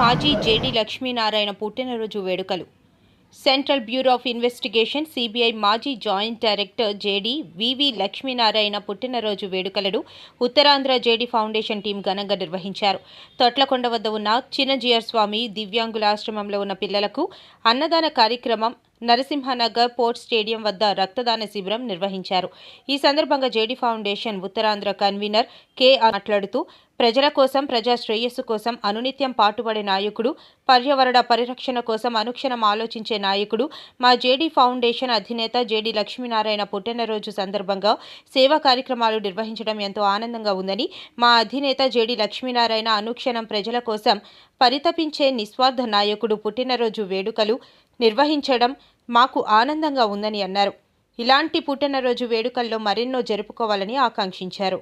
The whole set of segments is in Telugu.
మాజీ జేడీ లక్ష్మీనారాయణ పుట్టినరోజు వేడుకలు. Central bureau of investigation CBI మాజీ joint director JD VV Lakshminarayana పుట్టినరోజు వేడుకలను ఉత్తరాంధ్ర జేడీ ఫౌండేషన్ టీం ఘనంగా నిర్వహించారు. తొట్లకొండ వద్ద ఉన్న చిన్నజీయర్ స్వామి దివ్యాంగుల ఆశ్రమంలో ఉన్న పిల్లలకు అన్నదాన కార్యక్రమం నరసింహనగర్ పోర్ట్ స్టేడియం వద్ద రక్తదాన శిబిరం నిర్వహించారు. ఈ సందర్భంగా JD Foundation Uttarandhra convener K మాట్లాడుతూ ప్రజల కోసం ప్రజా శ్రేయస్సు కోసం అనునిత్యం పాటుపడే నాయకుడు పర్యావరణ పరిరక్షణ కోసం అనుక్షణం ఆలోచించే నాయకుడు మా జేడీ ఫౌండేషన్ అధినేత జేడీ లక్ష్మీనారాయణ పుట్టినరోజు సందర్భంగా సేవా కార్యక్రమాలు నిర్వహించడం ఎంతో ఆనందంగా ఉందని మా అధినేత జేడీ లక్ష్మీనారాయణ అనుక్షణం ప్రజల కోసం పరితపించే నిస్వార్థ నాయకుడు పుట్టినరోజు వేడుకలు నిర్వహించడం మాకు ఆనందంగా ఉందని అన్నారు. ఇలాంటి పుట్టినరోజు వేడుకల్లో మరెన్నో జరుపుకోవాలని ఆకాంక్షించారు.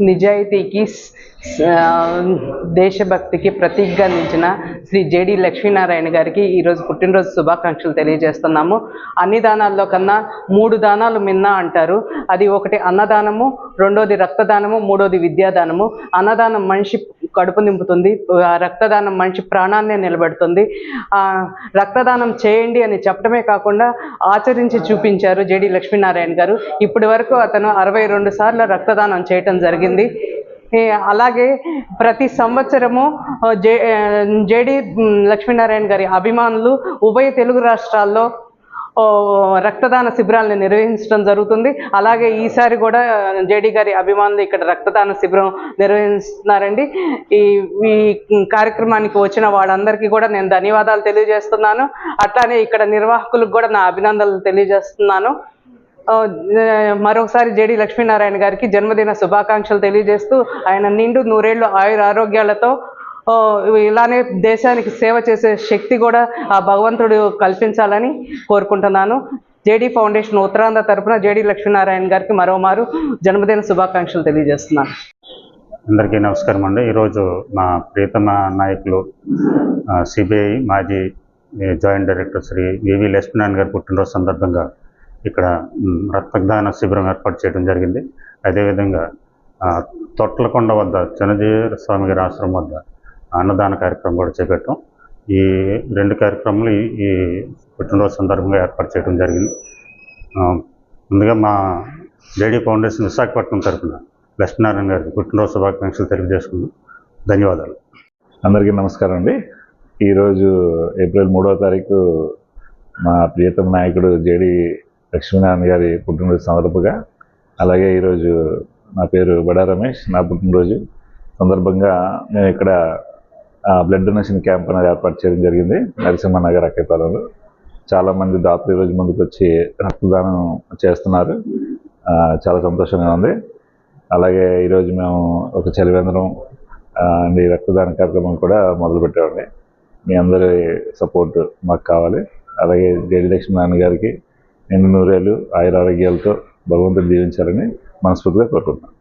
నిజాయితీకి దేశభక్తికి ప్రతీకగా నిలిచిన శ్రీ జేడి లక్ష్మీనారాయణ గారికి ఈరోజు పుట్టినరోజు శుభాకాంక్షలు తెలియజేస్తున్నాము. అన్ని దానాల్లో కన్నా మూడు దానాలు మిన్న అంటారు. అది ఒకటి అన్నదానము రెండోది రక్తదానము మూడోది విద్యాదానము. అన్నదానం మనిషి కడుపు నింపుతుంది. ఆ రక్తదానం మనిషి ప్రాణాన్నే నిలబెడుతుంది. రక్తదానం చేయండి అని చెప్పడమే కాకుండా ఆచరించి చూపించారు జేడి లక్ష్మీనారాయణ గారు. ఇప్పటి వరకు అతను అరవై రెండు సార్లు రక్తదానం చేయటం జరిగింది. అలాగే ప్రతి సంవత్సరము జే జేడి లక్ష్మీనారాయణ గారి అభిమానులు ఉభయ తెలుగు రాష్ట్రాల్లో రక్తదాన శిబిరాలను నిర్వహించడం జరుగుతుంది. అలాగే ఈసారి కూడా జేడి గారి అభిమానులు ఇక్కడ రక్తదాన శిబిరం నిర్వహిస్తున్నారండి. ఈ ఈ కార్యక్రమానికి వచ్చిన వాళ్ళందరికీ కూడా నేను ధన్యవాదాలు తెలియజేస్తున్నాను. అట్లానే ఇక్కడ నిర్వాహకులకు కూడా నా అభినందనలు తెలియజేస్తున్నాను. మరొకసారి జేడి లక్ష్మీనారాయణ గారికి జన్మదిన శుభాకాంక్షలు తెలియజేస్తూ ఆయన నిండు నూరేళ్ళు ఆయుర ఆరోగ్యాలతో ఇలానే దేశానికి సేవ చేసే శక్తి కూడా ఆ భగవంతుడు కల్పించాలని కోరుకుంటున్నాను. జేడీ ఫౌండేషన్ ఉత్తరాంధ్ర తరఫున జేడీ లక్ష్మీనారాయణ గారికి మరోమారు జన్మదిన శుభాకాంక్షలు తెలియజేస్తున్నాను. అందరికీ నమస్కారం అండి. ఈరోజు మా ప్రియతమ నాయకులు సిబిఐ మాజీ joint director Shri VV Lakshminarayana గారి పుట్టినరోజు సందర్భంగా ఇక్కడ రక్తదాన శిబిరం ఏర్పాటు చేయడం జరిగింది. అదేవిధంగా తొట్లకొండ వద్ద చిన్నజీర స్వామి గారి ఆశ్రమం వద్ద అన్నదాన కార్యక్రమం కూడా చేపట్టాం. ఈ రెండు కార్యక్రమాలు ఈ- పుట్టినరోజు సందర్భంగా ఏర్పాటు చేయడం జరిగింది. ముందుగా మా జేడీ ఫౌండేషన్ విశాఖపట్నం తరఫున లక్ష్మీనారాయణ గారికి పుట్టినరోజు శుభాకాంక్షలు తెలియజేసుకున్నాం ధన్యవాదాలు. అందరికీ నమస్కారం అండి. ఈరోజు ఏప్రిల్ మూడవ తారీఖు మా ప్రియతమ నాయకుడు జేడి లక్ష్మీనారాయణ గారి పుట్టినరోజు సందర్భంగా అలాగే ఈరోజు నా పేరు బడా రమేష్ నా పుట్టినరోజు సందర్భంగా మేము ఇక్కడ బ్లడ్ డొనేషన్ క్యాంప్ అనేది ఏర్పాటు చేయడం జరిగింది. నరసింహనగర్ అక్కపాలెంలో చాలామంది దాతలు ఈరోజు ముందుకు వచ్చి రక్తదానం చేస్తున్నారు. చాలా సంతోషంగా ఉంది. అలాగే ఈరోజు మేము ఒక చలివేంద్రం అండ్ ఈ రక్తదాన కార్యక్రమం కూడా మొదలుపెట్టామండి మీ అందరి సపోర్ట్ మాకు కావాలి. అలాగే జడి లక్ష్మీ గారికి నిండు నూరేళ్ళు ఆయుర ఆరోగ్యాలతో భగవంతుడు దీవించాలని మనస్ఫూర్తిగా కోరుకుంటున్నాను